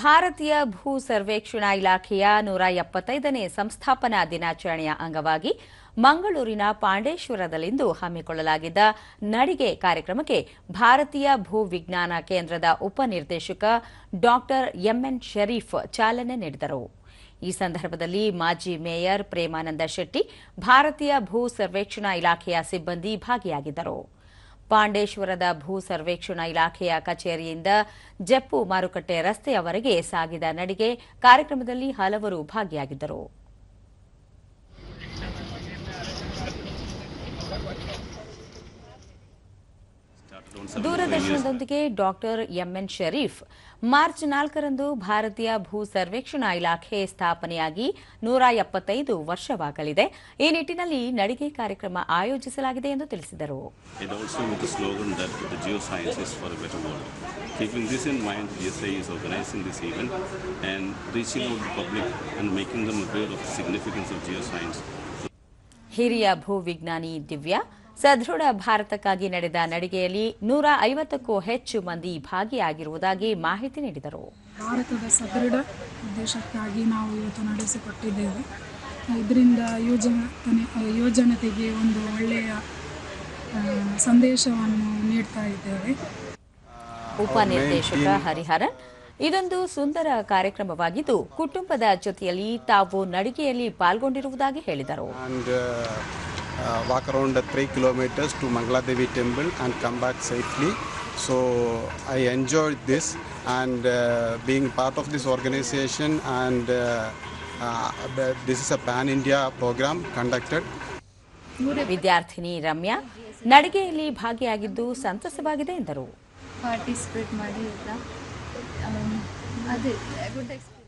ಭಾರತೀಯ ಭೂ ಸರ್ವೇಕ್ಷಣಾ ಇಲಾಖೆಯ ನೂರ ಎಪ್ಪತ್ತೈದನೇ ಸಂಸ್ಥಾಪನಾ ದಿನಾಚರಣೆಯ ಅಂಗವಾಗಿ ಮಂಗಳೂರಿನ ಪಾಂಡೇಶ್ವರದಲ್ಲಿಂದು ಹಮ್ಮಿಕೊಳ್ಳಲಾಗಿದ್ದ ನಡಿಗೆ ಕಾರ್ಯಕ್ರಮಕ್ಕೆ ಭಾರತೀಯ ಭೂ ವಿಜ್ಞಾನ ಕೇಂದ್ರದ ಉಪನಿರ್ದೇಶಕ ಡಾಕ್ಟರ್ ಎಂಎನ್ ಶರೀಫ್ ಚಾಲನೆ ನೀಡಿದರು. ಈ ಸಂದರ್ಭದಲ್ಲಿ ಮಾಜಿ ಮೇಯರ್ ಪ್ರೇಮಾನಂದ ಶೆಟ್ಟಿ, ಭಾರತೀಯ ಭೂ ಸರ್ವೇಕ್ಷಣಾ ಇಲಾಖೆಯ ಸಿಬ್ಬಂದಿ ಭಾಗಿಯಾಗಿದ್ದರು. ಪಾಂಡೇಶ್ವರದ ಭೂ ಸರ್ವೇಕ್ಷಣಾ ಇಲಾಖೆಯ ಕಚೇರಿಯಿಂದ ಜಪ್ಪು ಮಾರುಕಟ್ಟೆ ರಸ್ತೆಯವರೆಗೆ ಸಾಗಿದ ನಡಿಗೆ ಕಾರ್ಯಕ್ರಮದಲ್ಲಿ ಹಲವರು ಭಾಗಿಯಾಗಿದ್ದರು. ದೂರದರ್ಶನದೊಂದಿಗೆ doctor M N Sharif March ನಾಲ್ಕರಂದು ಭಾರತೀಯ ಭೂ ಸರ್ವೇಕ್ಷಣಾ ಇಲಾಖೆ ಸ್ಥಾಪನೆಯಾಗಿ ನೂರ ಎಪ್ಪತ್ತೈದು ವರ್ಷವಾಗಲಿದೆ ಈ ನಿಟ್ಟಿನಲ್ಲಿ ನಡಿಗೆ ಕಾರ್ಯಕ್ರಮ ಆಯೋಜಿಸಲಾಗಿದೆ ಎಂದು ತಿಳಿಸಿದರು. Keeping this in mind, is organizing this event and reaching out the public and making them aware of the significance of geoscience. ಹಿರಿಯ ಭೂವಿಜ್ಞಾನಿ ದಿವ್ಯಾ ಸದೃಢ ಭಾರತಕ್ಕಾಗಿ ನಡೆದ ನಡಿಗೆಯಲ್ಲಿ ನೂರ ಐವತ್ತಕ್ಕೂ ಹೆಚ್ಚು ಮಂದಿ ಭಾಗಿಯಾಗಿರುವುದಾಗಿ ಮಾಹಿತಿ ನೀಡಿದರು. ಭಾರತದ ಸದೃಢ ಉದ್ದೇಶಕ್ಕಾಗಿ ನಾವು ಇವತ್ತು ನಡೆಸಿಕೊಟ್ಟಿದ್ದೇವೆ. ಇದರಿಂದ ಯೋಜನೆ ಯುವಜನತೆಗೆ ಒಂದು ಒಳ್ಳೆಯ ಸಂದೇಶವನ್ನು ನೀಡ್ತಾ ಇದ್ದೇವೆ. ಉಪನಿರ್ದೇಶಕ ಹರಿಹರನ್ ಇದೊಂದು ಸುಂದರ ಕಾರ್ಯಕ್ರಮವಾಗಿದ್ದು ಕುಟುಂಬದ ಜೊತೆಯಲ್ಲಿ ತಾವು ನಡಿಗೆಯಲ್ಲಿ ಪಾಲ್ಗೊಂಡಿರುವುದಾಗಿ ಹೇಳಿದರು. Uh, uh, walk around the three kilometers to Mangaladevi temple and come back safely. So I enjoyed this and uh, being part of this organization and uh, uh, this is a pan-India program conducted. ವಿದ್ಯಾರ್ಥಿನಿ ರಮ್ಯಾ ನಡಿಗೆಯಲ್ಲಿ ಭಾಗಿಯಾಗಿದ್ದು ಸಂತಸವಾಗಿದೆ ಎಂದರು participate ಮಾಡಿ ಅದೇ good experience